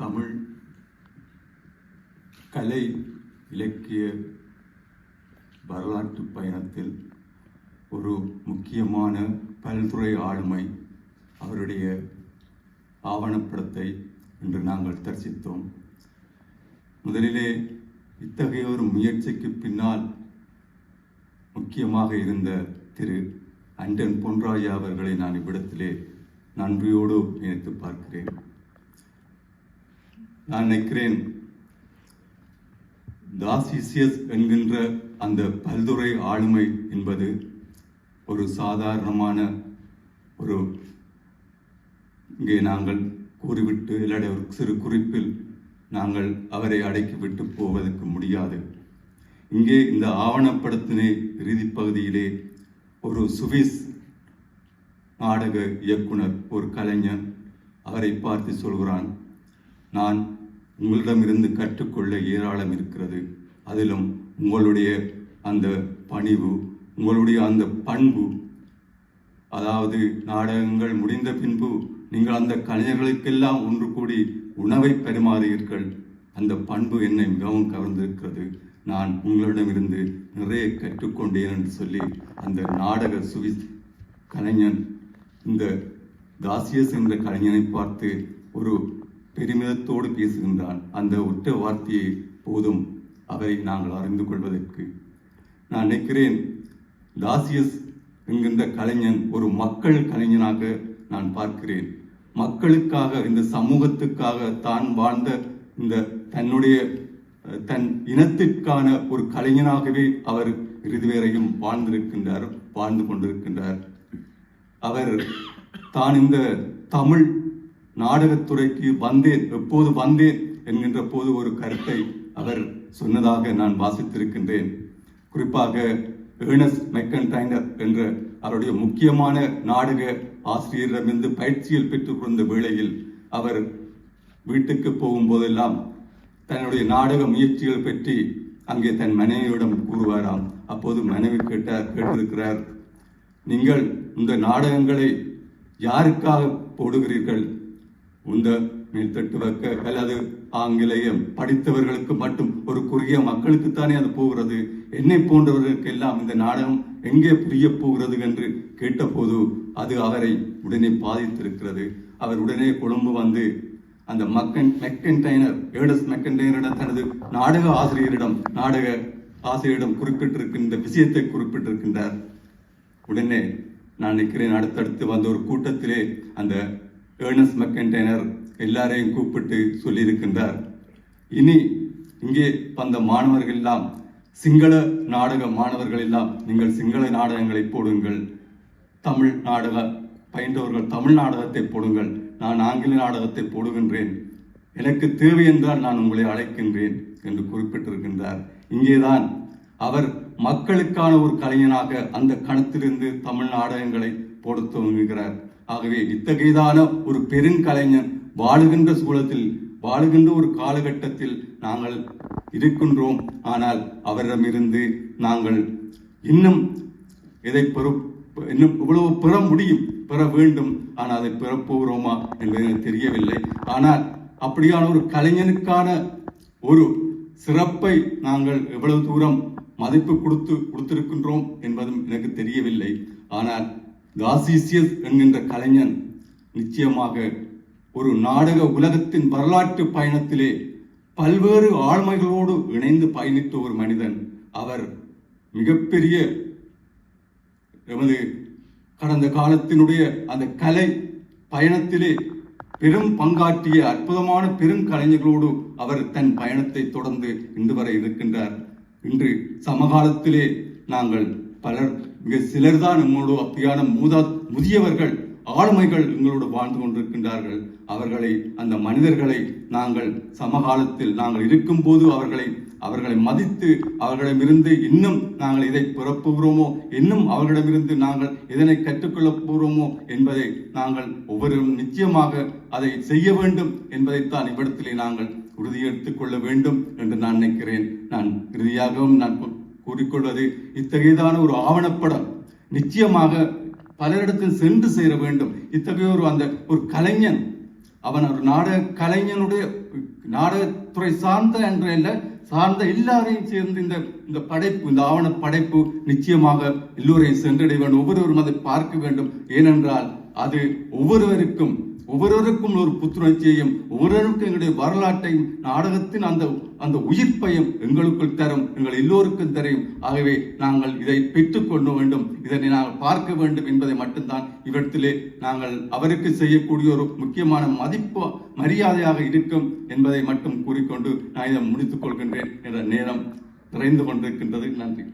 தமிழ் கலை இலக்கிய வரலாற்று பயணத்தில் ஒரு முக்கியமான பல்துறை ஆளுமை அவருடைய ஆவணப்படத்தை இன்று நாங்கள் தரிசித்தோம். முதலிலே இத்தகைய ஒரு முயற்சிக்கு பின்னால் முக்கியமாக இருந்த திரு அண்டன் பொன்ராஜா அவர்களை நான் இவ்விடத்திலே நன்றியோடு நினைத்து பார்க்கிறேன். நான் நினைக்கிறேன். தாசிசியஸ் என்கின்ற அந்த பல்துறை ஆளுமை என்பது ஒரு சாதாரணமான ஒரு இங்கே நாங்கள் கூறிவிட்டு இல்லாட ஒரு சிறு குறிப்பில் நாங்கள் அவரை அடக்கிவிட்டு போவதற்கு முடியாது. இங்கே இந்த ஆவணப்படத்தினை இறுதி பகுதியிலே ஒரு சுவிஸ் நாடக இயக்குனர் ஒரு கலைஞன் அவரை பார்த்து சொல்கிறான். நான் உங்களிடமிருந்து கற்றுக்கொள்ள ஏராளம் இருக்கிறது. அதிலும் உங்களுடைய அந்த பணிவு உங்களுடைய அந்த பண்பு அதாவது நாடகங்கள் முடிந்த பின்பு நீங்கள் அந்த கலைஞர்களுக்கெல்லாம் ஒன்று கூடி உணவை பரிமாறுவீர்கள் அந்த பண்பு என்னை மிகவும் கவர்ந்திருக்கிறது. நான் உங்களிடமிருந்து நிறைய கற்றுக்கொண்டேன் என்று சொல்லி அந்த நாடக சுவி கலைஞன் இந்த தாசியஸ் என்ற கலைஞனை பார்த்து ஒரு பெருமிதத்தோடு பேசுகின்றான். அந்த ஒற்ற வார்த்தையை போதும். அவரை நாங்கள் அறிந்து கொள்வதற்கு. நான் நினைக்கிறேன் தாசியஸ் என்கின்ற கலைஞன் ஒரு மக்கள் கலைஞனாக நான் பார்க்கிறேன். மக்களுக்காக இந்த சமூகத்துக்காக தான் வாழ்ந்த இந்த தன்னுடைய தன் இனத்திற்கான ஒரு கலைஞனாகவே அவர் இறுதிவரையும் வாழ்ந்திருக்கின்றார் வாழ்ந்து கொண்டிருக்கின்றார். அவர் தான் இந்த தமிழ் நாடகத்துறைக்கு வந்தேன் எப்போது வந்தேன் என்கின்ற போது ஒரு கருத்தை அவர் சொன்னதாக நான் வாசித்திருக்கின்றேன். குறிப்பாக ஏர்னஸ் மெக்கன்டைனர் என்ற அவருடைய முக்கியமான நாடக ஆசிரியரிடமிருந்து பயிற்சியில் பெற்றுக் கொண்ட வேளையில் அவர் வீட்டுக்கு போகும்போதெல்லாம் தன்னுடைய நாடக முயற்சிகள் பற்றி அங்கே தன் மனைவியிடம் கூறுவாராம். அப்போது மனைவி கேட்டார் கேட்டிருக்கிறார் நீங்கள் இந்த நாடகங்களை யாருக்காக போடுகிறீர்கள்? உந்த மேல்தட்டு வர்க்க அல்லது ஆங்கிலேயம் படித்தவர்களுக்கு மட்டும் ஒரு குறுகிய மக்களுக்குத்தானே அது போகிறது? என்னை போன்றவர்களுக்கெல்லாம் இந்த நாடகம் எங்கே புரிய போகிறது என்று கேட்டபோது அது அவரை உடனே பாதித்திருக்கிறது. அவர் உடனே கொழும்பு வந்து அந்த மக்கன் மெக்கன்டைனர் ஏடஸ் மெக்கன்டைனரிடம் தனது நாடக ஆசிரியரிடம் நாடக ஆசிரியரிடம் குறிப்பிட்டிருக்கின்ற விஷயத்தை குறிப்பிட்டிருக்கின்றார். உடனே நான் நிற்கிறேன். அடுத்தடுத்து வந்த ஒரு கூட்டத்திலே அந்த ஏர்னஸ் மெக்கன்டைனர் எல்லாரையும் கூப்பிட்டு சொல்லியிருக்கின்றார். இனி இங்கே வந்த மாணவர்கள் எல்லாம் சிங்கள நாடக மாணவர்கள் எல்லாம் நீங்கள் சிங்கள நாடகங்களை போடுங்கள். தமிழ் நாடக பயின்றவர்கள் தமிழ் நாடகத்தை போடுங்கள். நான் ஆங்கில நாடகத்தை போடுகின்றேன். எனக்கு தேவை என்றால் நான் உங்களை அழைக்கின்றேன் என்று குறிப்பிட்டிருக்கின்றார். இங்கேதான் அவர் மக்களுக்கான ஒரு கலைஞனாக அந்த கணத்திலிருந்து தமிழ் நாடகங்களை போடத் துவங்குகிறார். ஆகவே இத்தகையதான ஒரு பெருங்கலைஞன் வாழுகின்ற சூழத்தில் வாழுகின்ற ஒரு காலகட்டத்தில் நாங்கள் இருக்கின்றோம். ஆனால் அவரிடமிருந்து நாங்கள் இன்னும் எதை பெறு இன்னும் இவ்வளவு பெற முடியும் பெற வேண்டும். ஆனால் அதை பெறப்போகிறோமா என்பது எனக்கு தெரியவில்லை. ஆனால் அப்படியான ஒரு கலைஞனுக்கான ஒரு சிறப்பை நாங்கள் எவ்வளவு தூரம் மதிப்பு கொடுத்து கொடுத்திருக்கின்றோம் என்பதும் எனக்கு தெரியவில்லை. ஆனால் தாசிசியஸ் என்கின்ற கலைஞன் நிச்சயமாக ஒரு நாடக உலகத்தின் வரலாற்று பயணத்திலே பல்வேறு ஆளுமைகளோடு இணைந்து பயணித்த ஒரு மனிதன். அவர் மிகப்பெரிய எமது கடந்த காலத்தினுடைய அந்த கலை பயணத்திலே பெரும் பங்காற்றிய அற்புதமான பெருங்கலைஞர்களோடு அவர் தன் பயணத்தை தொடர்ந்து இன்று வரை இருக்கின்றார். இன்று சமகாலத்திலே நாங்கள் பலர் மிக சிலர்தான் நம்மளோட அப்படியான மூதா முதியவர்கள் ஆளுமைகள் எங்களோடு வாழ்ந்து கொண்டிருக்கின்றார்கள். அவர்களை அந்த மனிதர்களை நாங்கள் சமகாலத்தில் நாங்கள் இருக்கும்போது அவர்களை அவர்களை மதித்து அவர்களிடமிருந்து இன்னும் நாங்கள் இதை பிறப்புகிறோமோ இன்னும் அவர்களிடமிருந்து நாங்கள் இதனை கற்றுக்கொள்ளப் போகிறோமோ என்பதை நாங்கள் ஒவ்வொருவரும் நிச்சயமாக அதை செய்ய வேண்டும் என்பதைத்தான் இவ்விடத்திலே நாங்கள் உறுதியெடுத்துக் கொள்ள வேண்டும் என்று நான் நினைக்கிறேன். நான் இறுதியாகவும் நான் கூறிக்கொள்வது இத்தகையதான ஒரு ஆவணப்படம் நிச்சயமாக பலரிடத்தில் சென்று சேர வேண்டும். இத்தகைய ஒரு அந்த ஒரு கலைஞன் அவன் ஒரு நாடக கலைஞனுடைய நாடகத்துறை சார்ந்த என்ற இல்லை சார்ந்த எல்லாரையும் சேர்ந்து இந்த இந்த படைப்பு இந்த ஆவண படைப்பு நிச்சயமாக எல்லோரையும் சென்றடைய வேண்டும் ஒவ்வொருவரும் அதை பார்க்க வேண்டும். ஏனென்றால் அது ஒவ்வொருவருக்கும் ஒவ்வொருவருக்கும் ஒரு புத்துணர்ச்சியையும் ஒவ்வொருவருக்கும் எங்களுடைய வரலாற்றையும் நாடகத்தின் அந்த அந்த உயிர்ப்பையும் எங்களுக்குள் தரும் எங்கள் எல்லோருக்கும் தரும். ஆகவே நாங்கள் இதை பெற்றுக்கொள்ள வேண்டும். இதனை நாங்கள் பார்க்க வேண்டும் என்பதை மட்டும்தான் இவற்றிலே நாங்கள் அவருக்கு செய்யக்கூடிய ஒரு முக்கியமான மதிப்பு மரியாதையாக இருக்கும் என்பதை மட்டும் கூறிக்கொண்டு நான் இதை முடித்துக் கொள்கின்றேன் என்ற நேரம் நிறைந்து கொண்டிருக்கின்றது. நன்றி.